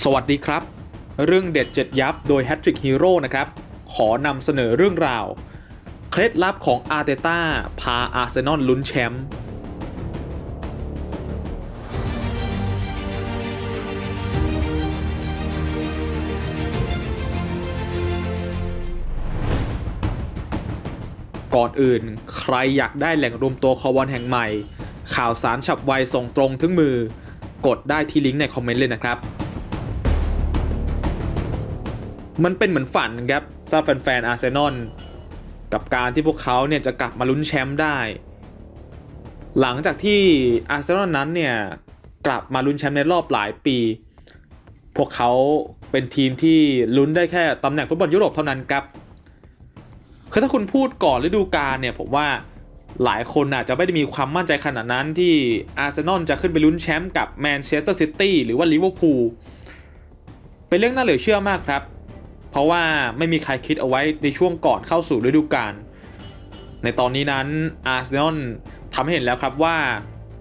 สวัสดีครับ เรื่องเด็ดเจ็ดยับโดย h a t t r i c k Hero นะครับ ขอนำเสนอเรื่องราว เคล็ดลับของอาร์เตต้าพาอาร์เซนอลลุ้นแชมป์ก่อนอื่น ใครอยากได้แหล่งรวมตัวคอบอลแห่งใหม่ ข่าวสารฉับไวส่งตรงถึงมือ กดได้ที่ลิงก์ในคอมเมนต์เลยนะครับ มันเป็นเหมือนฝันครับสำหรับแฟนๆอาร์เซนอลกับการที่พวกเขาเนี่ยจะกลับมาลุ้นแชมป์ได้ หลังจากที่อาร์เซนอลนั้นเนี่ยกลับมาลุ้นแชมป์ในรอบหลายปี พวกเขาเป็นทีมที่ลุ้นได้แค่ตำแหน่งฟุตบอลยุโรปเท่านั้นครับคือถ้าคุณพูดก่อนฤดูกาลเนี่ยผมว่าหลายคนอาจจะไม่ได้มีความมั่นใจขนาดนั้นที่อาร์เซนอลจะขึ้นไปลุ้นแชมป์กับแมนเชสเตอร์ซิตี้หรือว่าลิเวอร์พูลเป็นเรื่องน่าเหลือเชื่อมากครับ เพราะว่าไม่มีใครคิดเอาไว้ในช่วงก่อนเข้าสู่ฤดูกาลในตอนนี้นั้นอาร์เซนอลทำให้เห็นแล้วครับว่า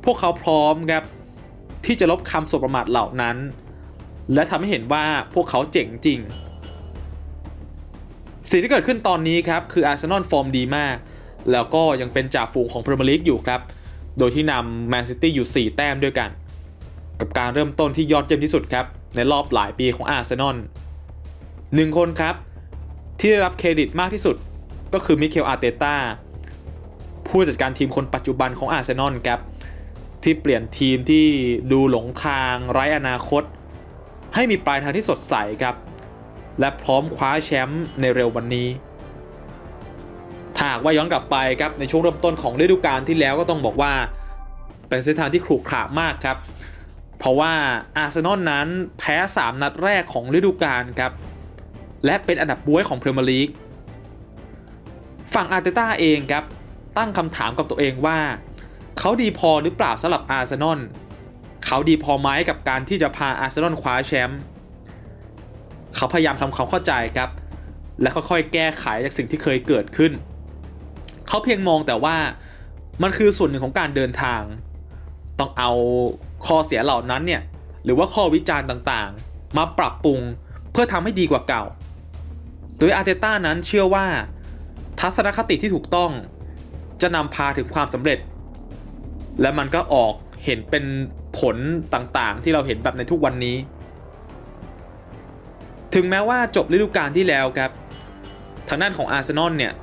พวกเขาพร้อมครับที่จะลบคำสบประมาทเหล่านั้น และทำให้เห็นว่าพวกเขาเจ๋งจริง สิ่งที่เกิดขึ้นตอนนี้ครับคืออาร์เซนอลฟอร์มดีมาก แล้วก็ยังเป็นจ่าฝูงของพรีเมียร์ลีกอยู่ครับ โดยที่นำแมนซิตี้อยู่ 4 แต้มด้วยกัน กับการเริ่มต้นที่ยอดเยี่ยมที่สุดครับในรอบหลายปีของอาร์เซนอล หนึ่งคนครับ ที่ได้รับเครดิตมากที่สุดก็คือมิเคลอาร์เตต้าผู้จัดการทีมคนปัจจุบันของอาร์เซนอลครับ ที่เปลี่ยนทีมที่ดูหลงทางไร้อนาคต ให้มีปลายทางที่สดใสครับ และพร้อมคว้าแชมป์ในเร็ววันนี้ถ้าหากว่าย้อนกลับไปครับในช่วงเริ่มต้นของฤดูกาลที่แล้วก็ต้องบอกว่า เป็นเส้นทางที่ขรุขระมากครับ เพราะว่าอาร์เซนอลนั้นแพ้ 3 นัดแรกของฤดูกาลครับ และเป็นอันดับบ้วยของพรีเมียร์ลีกฝั่งอาร์เตต้าเองครับ ตั้งคำถามกับตัวเองว่า เขาดีพอหรือเปล่าสำหรับอาร์เซนอลเขาดีพอไหมกับการที่จะพาอาร์เซนอลคว้าแชมป์เขาพยายามทำความเข้าใจครับ และค่อยๆแก้ไขจากสิ่งที่เคยเกิดขึ้น เขาเพียงมองแต่ว่ามันคือส่วนหนึ่งของการเดินทาง ต้องเอาข้อเสียเหล่านั้นเนี่ยหรือว่าข้อวิจารณ์ต่างๆ มาปรับปรุงเพื่อทำให้ดีกว่าเก่า โดยอาร์เตต้านั้นเชื่อว่า ทัศนคติที่ถูกต้องจะนำพาถึงความสำเร็จ และมันก็ออกเห็นเป็นผลต่างๆ ที่เราเห็นแบบในทุกวันนี้ ถึงแม้ว่าจบฤดูกาลที่แล้วครับ ทางด้านของอาร์เซนอลเนี่ย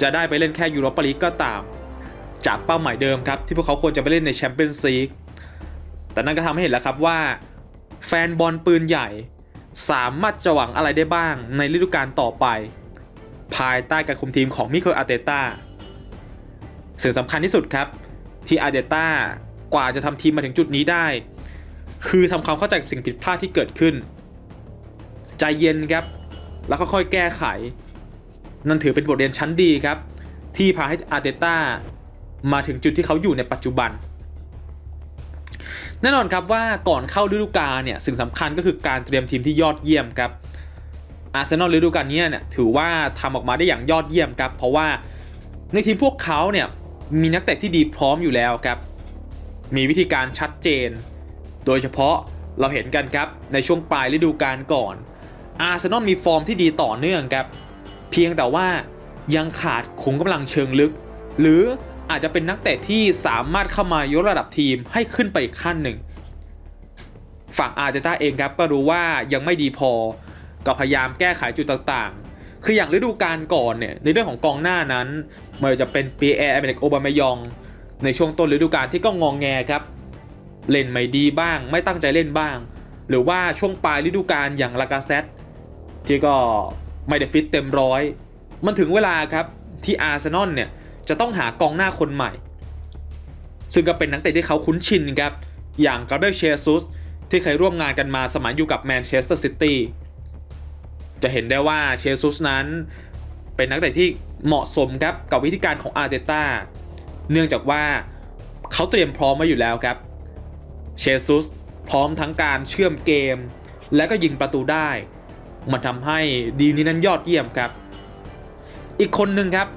จะได้ไปเล่นแค่ยูโรปาลีกก็ตาม จากเป้าหมายเดิมครับ ที่พวกเขาควรจะไปเล่นในแชมเปี้ยนส์ลีกแต่นั่นก็ทำให้เห็นแล้วครับว่า แฟนบอลปืนใหญ่ สามารถจะหวังอะไรได้บ้างในฤดูกาลต่อไป ภายใต้การคุมทีมของมิเคลอาร์เตต้าสิ่งสำคัญที่สุดครับ ที่อาร์เตต้ากว่าจะทำทีมมาถึงจุดนี้ได้ คือทำความเข้าใจสิ่งผิดพลาดที่เกิดขึ้น ใจเย็นครับ แล้วค่อยแก้ไข นั่นถือเป็นบทเรียนชั้นดีครับ ที่พาให้อาร์เตต้ามาถึงจุดที่เขาอยู่ในปัจจุบัน แน่นอนครับว่าก่อนเข้าฤดูกาลเนี่ยสิ่งสำคัญก็คือการเตรียมทีมที่ยอดเยี่ยมครับอาร์เซนอลฤดูกาลนี้เนี่ยถือว่าทำออกมาได้อย่างยอดเยี่ยมครับ เพราะว่าในทีมพวกเขาเนี่ยมีนักเตะที่ดีพร้อมอยู่แล้วครับ มีวิธีการชัดเจน โดยเฉพาะเราเห็นกันครับในช่วงปลายฤดูกาลก่อน อาร์เซนอลมีฟอร์มที่ดีต่อเนื่องครับ เพียงแต่ว่ายังขาดขุมกำลังเชิงลึก หรือ อาจจะเป็นนักเตะที่สามารถเข้ามายกระดับทีมให้ขึ้นไปอีกขั้นหนึ่ง ฝั่งอาร์เตต้าเองครับก็รู้ว่ายังไม่ดีพอ ก็พยายามแก้ไขจุดต่างๆ คืออย่างฤดูกาลก่อนเนี่ยในเรื่องของกองหน้านั้นไม่ว่าจะเป็นปีแอร์อเมริกโอบามายอง ในช่วงต้นฤดูกาลที่ก็งองแงครับ เล่นไม่ดีบ้าง ไม่ตั้งใจเล่นบ้าง หรือว่าช่วงปลายฤดูกาลอย่างลากาเซตที่ก็ไม่ได้ฟิตเต็มร้อย มันถึงเวลาครับที่อาร์เซนอลเนี่ย จะต้องหากองหน้าคนใหม่ ซึ่งก็เป็นนักเตะที่เขาคุ้นชินครับ อย่างกาเบรียลเชซุสที่เคยร่วมงานกันมาสมัยอยู่กับแมนเชสเตอร์ซิตี้ จะเห็นได้ว่าเชซุสนั้น เป็นนักเตะที่เหมาะสมครับกับวิธีการของอาร์เตต้า เนื่องจากว่าเขาเตรียมพร้อมมาอยู่แล้วครับ เชซุสพร้อมทั้งการเชื่อมเกม และก็ยิงประตูได้ มันทำให้ดีนี้นั้นยอดเยี่ยมครับ อีกคนหนึ่งครับ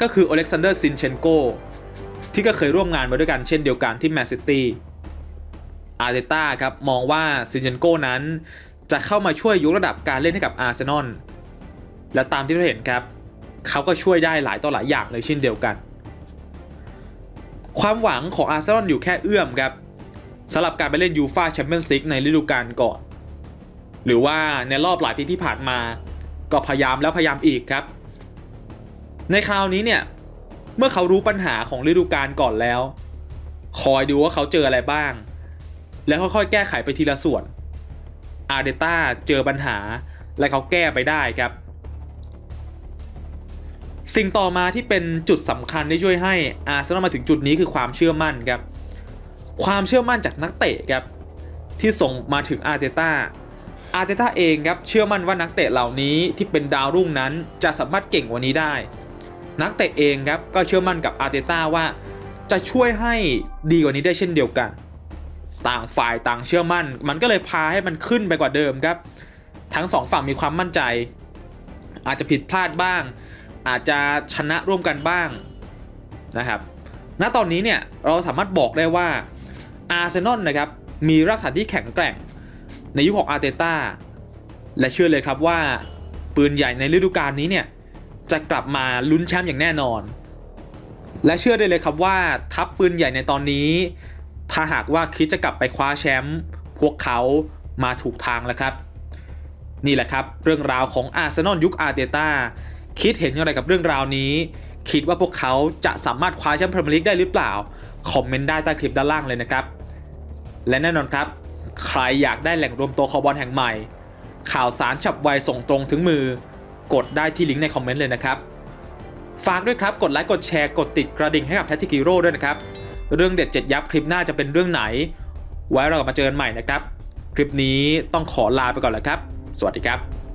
ก็คืออเล็กซานเดอร์ซินเชนโกที่ก็เคยร่วมงานมาด้วยกันเช่นเดียวกันที่แมนซิตี้อาร์เตต้าครับมองว่าซินเชนโกนั้น จะเข้ามาช่วยยกระดับการเล่นให้กับอาร์เซนอลและตามที่เราเห็นครับ เขาก็ช่วยได้หลายต่อหลายอย่างเลยเช่นเดียวกัน ความหวังของอาร์เซนอลอยู่แค่เอื้อมครับสำหรับการไปเล่นยูฟาแชมเปี้ยนส์ลีกในฤดูกาลก่อน หรือว่าในรอบหลายปีที่ผ่านมา ก็พยายามแล้วพยายามอีกครับ ในคราวนี้เนี่ย เมื่อเขารู้ปัญหาของฤดูกาลก่อนแล้ว คอยดูว่าเขาเจออะไรบ้าง แล้วค่อยๆ แก้ไขไปทีละส่วน อาร์เดต้าเจอปัญหาและเขาแก้ไปได้ครับ สิ่งต่อมาที่เป็นจุดสำคัญที่ช่วยให้อาร์เซนอลมาถึงจุดนี้คือความเชื่อมั่นครับ ความเชื่อมั่นจากนักเตะครับ ที่ส่งมาถึงอาร์เตต้าอาร์เตต้าเองครับเชื่อมั่นว่านักเตะเหล่านี้ที่เป็นดาวรุ่งนั้นจะสามารถเก่งกว่านี้ได้ นักเตะเองครับก็เชื่อมั่นกับอาร์เตต้าว่า จะช่วยให้ดีกว่านี้ได้เช่นเดียวกัน ต่างฝ่ายต่างเชื่อมั่น มันก็เลยพาให้มันขึ้นไปกว่าเดิมครับ ทั้งสองฝั่งมีความมั่นใจ อาจจะผิดพลาดบ้าง อาจจะชนะร่วมกันบ้างนะครับ ณ ตอนนี้เนี่ยเราสามารถบอกได้ว่าอาร์เซนอลนะครับมีรากฐานที่แข็งแกร่ง ในยุคของอาร์เตต้าและเชื่อเลยครับว่า ปืนใหญ่ในฤดูกาลนี้เนี่ย จะกลับมาลุ้นแชมป์อย่างแน่นอน และเชื่อได้เลยครับว่าทัพปืนใหญ่ในตอนนี้ ถ้าหากว่าคิดจะกลับไปคว้าแชมป์พวกเขามาถูกทางแล้วครับ นี่แหละครับเรื่องราวของอาร์เซนอลยุคอาร์เตต้าคิดเห็นอย่างไรกับเรื่องราวนี้ คิดว่าพวกเขาจะสามารถคว้าแชมป์พรีเมียร์ลีกได้หรือเปล่า คอมเมนต์ได้ใต้คลิปด้านล่างเลยนะครับ และแน่นอนครับ ใครอยากได้แหล่งรวมตัวคอบอลแห่งใหม่ ข่าวสารฉับไวส่งตรงถึงมือ กดได้ที่ลิงก์ในคอมเมนต์เลยนะครับ ฝากด้วยครับ กดไลค์ กดแชร์ กดติดกระดิ่งให้กับแพทติกิโร่ด้วยนะครับ เรื่องเด็ดเจ็ดยับคลิปหน้าจะเป็นเรื่องไหน ไว้เรากลับมาเจอกันใหม่นะครับ คลิปนี้ต้องขอลาไปก่อนแล้วครับ สวัสดีครับ